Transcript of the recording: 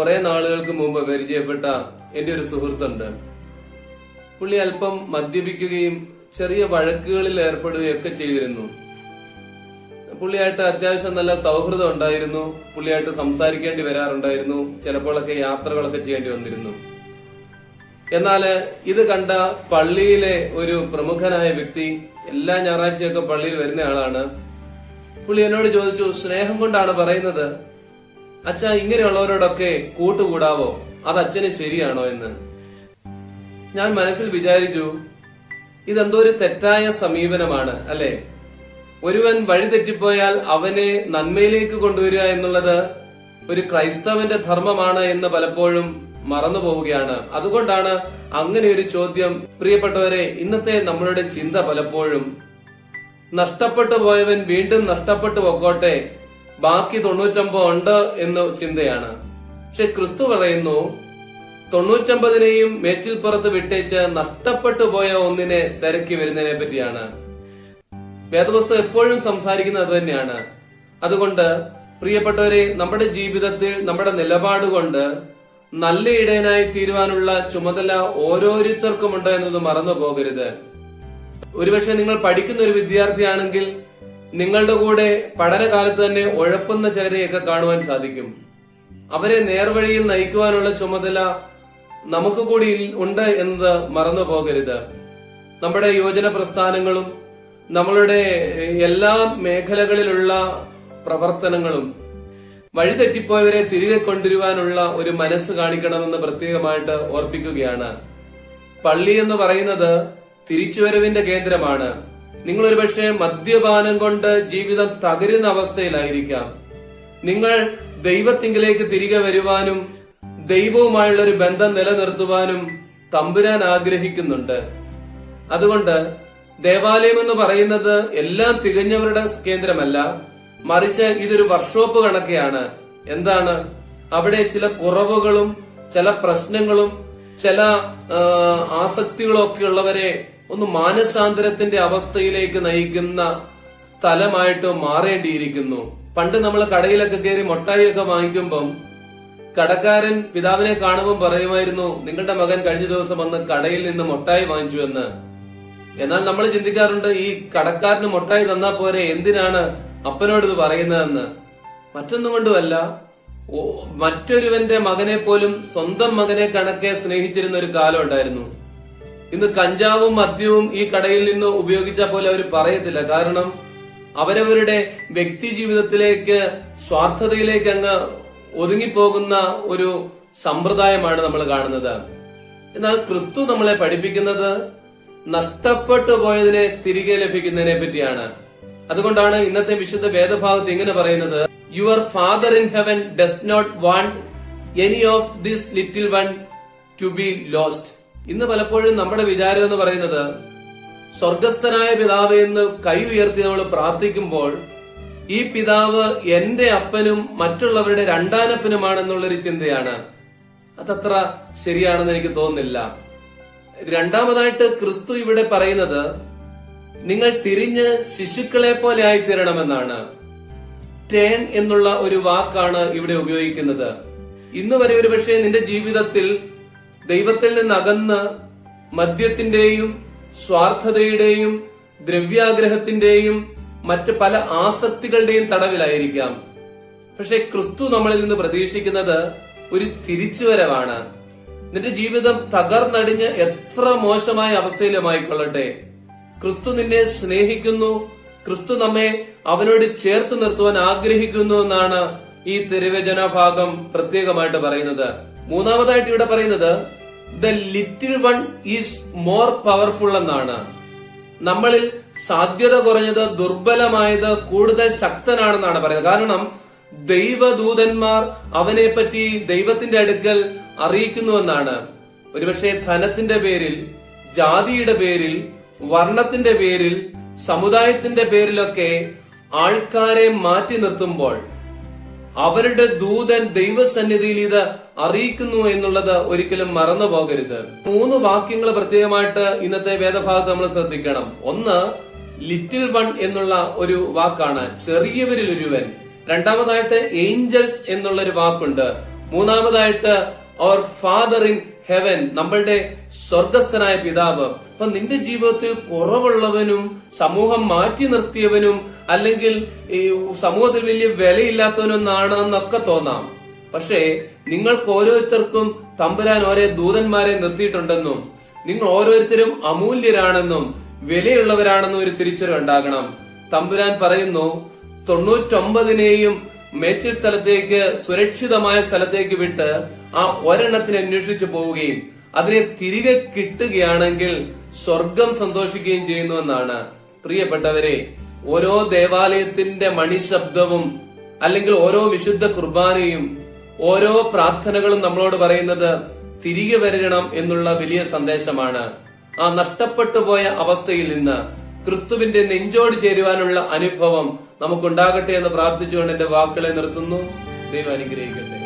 കുറെ നാളുകൾക്ക് മുമ്പ് പരിചയപ്പെട്ട എന്റെ ഒരു സുഹൃത്തുണ്ട്. പുള്ളി അല്പം മദ്യപിക്കുകയും ചെറിയ വഴക്കുകളിൽ ഏർപ്പെടുകയൊക്കെ ചെയ്തിരുന്നു. പുള്ളിയായിട്ട് അത്യാവശ്യം നല്ല സൗഹൃദം ഉണ്ടായിരുന്നു. പുള്ളിയായിട്ട് സംസാരിക്കേണ്ടി വരാറുണ്ടായിരുന്നു. ചിലപ്പോഴൊക്കെ യാത്രകളൊക്കെ ചെയ്യേണ്ടി വന്നിരുന്നു. എന്നാൽ ഇത് കണ്ട പള്ളിയിലെ ഒരു പ്രമുഖനായ വ്യക്തി എല്ലാ ഞായറാഴ്ചയൊക്കെ പള്ളിയിൽ വരുന്ന ആളാണ്. പുള്ളി എന്നോട് ചോദിച്ചു സ്നേഹം കൊണ്ടാണ് പറയുന്നത്? അച്ഛ ഇങ്ങനെയുള്ളവരോടൊക്കെ കൂട്ടുകൂടാവോ? അത് അച്ഛന് ശരിയാണോ എന്ന്. ഞാൻ മനസ്സിൽ വിചാരിച്ചു ഇതെന്തോ ഒരു തെറ്റായ സമീപനമാണ് അല്ലെ? ഒരുവൻ വഴിതെറ്റിപ്പോയാൽ അവനെ നന്മയിലേക്ക് കൊണ്ടുവരിക എന്നുള്ളത് ഒരു ക്രൈസ്തവന്റെ ധർമ്മമാണ് എന്ന് പലപ്പോഴും മറന്നു പോവുകയാണ് അതുകൊണ്ടാണ് അങ്ങനെ ഒരു ചോദ്യം. പ്രിയപ്പെട്ടവരെ ഇന്നത്തെ നമ്മളുടെ ചിന്ത പലപ്പോഴും നഷ്ടപ്പെട്ടു പോയവൻ വീണ്ടും നഷ്ടപ്പെട്ടു പൊക്കോട്ടെ. ബാക്കി തൊണ്ണൂറ്റൊമ്പത് ഉണ്ട് എന്ന ചിന്തയാണ്. പക്ഷെ ക്രിസ്തു പറയുന്നു തൊണ്ണൂറ്റൊമ്പതിനെയും മേച്ചിൽപ്പുറത്ത് വിട്ടേച്ച് നഷ്ടപ്പെട്ടു പോയ ഒന്നിനെ തിരക്കി വരുന്നതിനെ പറ്റിയാണ്. വേദപുസ്തകം എപ്പോഴും സംസാരിക്കുന്നത് അത് തന്നെയാണ്. അതുകൊണ്ട് പ്രിയപ്പെട്ടവരെ നമ്മുടെ ജീവിതത്തിൽ നമ്മുടെ നിലപാട് കൊണ്ട് നല്ല ഇടയനായി തീരുവാനുള്ള ചുമതല ഓരോരുത്തർക്കുമുണ്ട് എന്നത് മറന്നു പോകരുത് ഒരുപക്ഷെ നിങ്ങൾ പഠിക്കുന്ന ഒരു വിദ്യാർത്ഥിയാണെങ്കിൽ നിങ്ങളുടെ കൂടെ പഠനകാലത്ത് തന്നെ ഉഴപ്പുന്ന ചിലരെയൊക്കെ കാണുവാൻ സാധിക്കും. അവരെ നേർവഴിയിൽ നയിക്കുവാനുള്ള ചുമതല നമുക്ക് കൂടി ഉണ്ട് എന്നത് മറന്നു പോകരുത്. നമ്മുടെ യോജന പ്രസ്ഥാനങ്ങളും നമ്മളുടെ എല്ലാ മേഖലകളിലുള്ള പ്രവർത്തനങ്ങളും വഴിതെറ്റിപ്പോയവരെ തിരികെ കൊണ്ടുവരുവാനുള്ള ഒരു മനസ്സ് കാണിക്കണമെന്ന് പ്രത്യേകമായിട്ട് ഓർപ്പിക്കുകയാണ്. പള്ളി എന്ന് പറയുന്നത് തിരിച്ചുവരവിന്റെ കേന്ദ്രമാണ്. നിങ്ങൾ ഒരുപക്ഷെ മദ്യപാനം കൊണ്ട് ജീവിതം തകരുന്ന അവസ്ഥയിലായിരിക്കാം. നിങ്ങൾ ദൈവത്തിങ്കിലേക്ക് തിരികെ വരുവാനും ദൈവവുമായുള്ള ഒരു ബന്ധം നിലനിർത്തുവാനും തമ്പുരാൻ ആഗ്രഹിക്കുന്നുണ്ട്. അതുകൊണ്ട് ദേവാലയം എന്ന് പറയുന്നത് എല്ലാം തികഞ്ഞവരുടെ കേന്ദ്രമല്ല. മറിച്ച് ഇതൊരു വർക്ക്ഷോപ്പ് കണക്കെയാണ്. എന്താണ്? അവിടെ ചില കുറവുകളും ചില പ്രശ്നങ്ങളും ചില ആസക്തികളും ഒക്കെ ഉള്ളവരെ ഒന്ന് മാനസാന്തരത്തിന്റെ അവസ്ഥയിലേക്ക് നയിക്കുന്ന സ്ഥലമായിട്ട് മാറേണ്ടിയിരിക്കുന്നു. പണ്ട് നമ്മൾ കടയിലൊക്കെ കയറി മൊട്ടായിയൊക്കെ വാങ്ങിക്കുമ്പം കടക്കാരൻ പിതാവിനെ കാണുമ്പോൾ പറയുമായിരുന്നു നിങ്ങളുടെ മകൻ കഴിഞ്ഞ ദിവസം വന്ന് കടയിൽ നിന്ന് മൊട്ടായി വാങ്ങിച്ചു എന്ന്. എന്നാൽ നമ്മൾ ചിന്തിക്കാറുണ്ട് ഈ കടക്കാരന് മൊട്ടായി തന്നാ പോരെ എന്തിനാണ് അപ്പനോട് ഇത് പറയുന്നതെന്ന്. മറ്റൊന്നും കൊണ്ടുമല്ല മറ്റൊരുവന്റെ മകനെ പോലും സ്വന്തം മകനെ കണക്കെ സ്നേഹിച്ചിരുന്ന ഒരു കാലം ഉണ്ടായിരുന്നു. ഇന്ന് കഞ്ചാവും മദ്യവും ഈ കടയിൽ നിന്ന് ഉപയോഗിച്ച പോലെ അവർ പറയത്തില്ല. കാരണം അവരവരുടെ വ്യക്തി ജീവിതത്തിലേക്ക് സ്വാർത്ഥതയിലേക്ക് അങ്ങ് ഒതുങ്ങിപ്പോകുന്ന ഒരു സമ്പ്രദായമാണ് നമ്മൾ കാണുന്നത്. എന്നാൽ ക്രിസ്തു നമ്മളെ പഠിപ്പിക്കുന്നത് നഷ്ടപ്പെട്ടു പോയതിനെ തിരികെ ലഭിക്കുന്നതിനെ പറ്റിയാണ്. അതുകൊണ്ടാണ് ഇന്നത്തെ വിശുദ്ധ വേദഭാഗത്ത് ഇങ്ങനെ പറയുന്നത് your father in heaven does not want any of this little one to be lost ഇന്ന് പലപ്പോഴും നമ്മുടെ വിചാരം എന്ന് പറയുന്നത് സ്വർഗസ്ഥനായ പിതാവ് എന്ന് കൈ ഉയർത്തി നമ്മൾ പ്രാർത്ഥിക്കുമ്പോൾ ഈ പിതാവ് എന്റെ അപ്പനും മറ്റുള്ളവരുടെ രണ്ടാനപ്പനുമാണെന്നുള്ളൊരു ചിന്തയാണ്. അതത്ര ശരിയാണെന്ന് എനിക്ക് തോന്നുന്നില്ല. രണ്ടാമതായിട്ട് ക്രിസ്തു ഇവിടെ പറയുന്നത് നിങ്ങൾ തിരിഞ്ഞ് ശിശുക്കളെ പോലെ ആയി തീരണമെന്നാണ്. ടേൺ എന്നുള്ള ഒരു വാക്കാണ് ഇവിടെ ഉപയോഗിക്കുന്നത്. ഇന്ന് വരെ ഒരു പക്ഷേ നിന്റെ ജീവിതത്തിൽ ദൈവത്തിൽ നിന്ന് അകന്ന് മദ്യത്തിന്റെയും സ്വാർത്ഥതയുടെയും ദ്രവ്യാഗ്രഹത്തിന്റെയും മറ്റ് പല ആസക്തികളുടെയും തടവിലായിരിക്കാം. പക്ഷെ ക്രിസ്തു നമ്മളിൽ നിന്ന് പ്രതീക്ഷിക്കുന്നത് ഒരു തിരിച്ചുവരവാണ്. നിന്റെ ജീവിതം തകർന്നടിഞ്ഞ് എത്ര മോശമായ അവസ്ഥയിലുമായിക്കൊള്ളട്ടെ. ക്രിസ്തു നിന്നെ സ്നേഹിക്കുന്നു. ക്രിസ്തു നമ്മെ അവനോട് ചേർത്ത് നിർത്തുവാൻ ആഗ്രഹിക്കുന്നു എന്നാണ് ഈ തിരുവചന ഭാഗം പ്രത്യേകമായിട്ട് പറയുന്നത്. മൂന്നാമതായിട്ട് ഇവിടെ പറയുന്നത് the little one is more powerful എന്നാണ്. നമ്മളിൽ സാധ്യത കുറഞ്ഞത് ദുർബലമായത് കൂടുതൽ ശക്തനാണെന്നാണ് പറയുന്നത്. കാരണം ദൈവദൂതന്മാർ അവനെ പറ്റി ദൈവത്തിന്റെ അടുക്കൽ അറിയിക്കുന്നുവെന്നാണ് ഒരുപക്ഷെ ധനത്തിന്റെ പേരിൽ ജാതിയുടെ പേരിൽ വർണത്തിന്റെ പേരിൽ സമുദായത്തിന്റെ പേരിലൊക്കെ ആൾക്കാരെ മാറ്റി നിർത്തുമ്പോൾ അവരുടെ ദൂതൻ ദൈവസന്നിധിയിൽ ഇത് അറിയിക്കുന്നു എന്നുള്ളത് ഒരിക്കലും മറന്നു പോകരുത്. മൂന്ന് വാക്യങ്ങൾ പ്രത്യേകമായിട്ട് ഇന്നത്തെ വേദഭാഗത്ത് നമ്മൾ ശ്രദ്ധിക്കണം. ഒന്ന് ലിറ്റിൽ വൺ എന്നുള്ള ഒരു വാക്കാണ്. ചെറിയവരിൽ ഒരുവൻ. രണ്ടാമതായിട്ട് ഏഞ്ചൽസ് എന്നുള്ള ഒരു വാക്കുണ്ട്. മൂന്നാമതായിട്ട് അവർ ഫാദർ ഇൻ ഹെവൻ നമ്മളുടെ സ്വർഗസ്ഥനായ പിതാവ്. അപ്പൊ നിന്റെ ജീവിതത്തിൽ കുറവുള്ളവനും സമൂഹം മാറ്റി നിർത്തിയവനും അല്ലെങ്കിൽ ഈ സമൂഹത്തിൽ വലിയ വിലയില്ലാത്തവനൊന്നാണെന്നൊക്കെ തോന്നാം. പക്ഷേ നിങ്ങൾക്ക് ഓരോരുത്തർക്കും തമ്പുരാൻ ഓരോ ദൂതന്മാരെ നിർത്തിയിട്ടുണ്ടെന്നും നിങ്ങൾ ഓരോരുത്തരും അമൂല്യരാണെന്നും വിലയുള്ളവരാണെന്നും ഒരു തിരിച്ചറിവുണ്ടാകണം തമ്പുരാൻ പറയുന്നു തൊണ്ണൂറ്റൊമ്പതിനെയും മേച്ചിൽ സ്ഥലത്തേക്ക് സുരക്ഷിതമായ സ്ഥലത്തേക്ക് വിട്ട് ആ ഒരെണ്ണത്തിന് അന്വേഷിച്ചു പോവുകയും അതിനെ തിരികെ കിട്ടുകയാണെങ്കിൽ സ്വർഗം സന്തോഷിക്കുകയും ചെയ്യുന്നു എന്നാണ്. പ്രിയപ്പെട്ടവരെ ഓരോ ദേവാലയത്തിന്റെ മണിശബ്ദവും അല്ലെങ്കിൽ ഓരോ വിശുദ്ധ കുർബാനയും ഓരോ പ്രാർത്ഥനകളും നമ്മളോട് പറയുന്നത് തിരികെ വരണം എന്നുള്ള വലിയ സന്ദേശമാണ്. ആ നഷ്ടപ്പെട്ടു പോയ അവസ്ഥയിൽ നിന്ന് ക്രിസ്തുവിന്റെ നെഞ്ചോട് ചേരുവാനുള്ള അനുഭവം നമുക്കുണ്ടാകട്ടെ എന്ന് പ്രാർത്ഥിച്ചുകൊണ്ട് എന്റെ വാക്കുകളെ നിർത്തുന്നു. ദൈവം അനുഗ്രഹിക്കട്ടെ.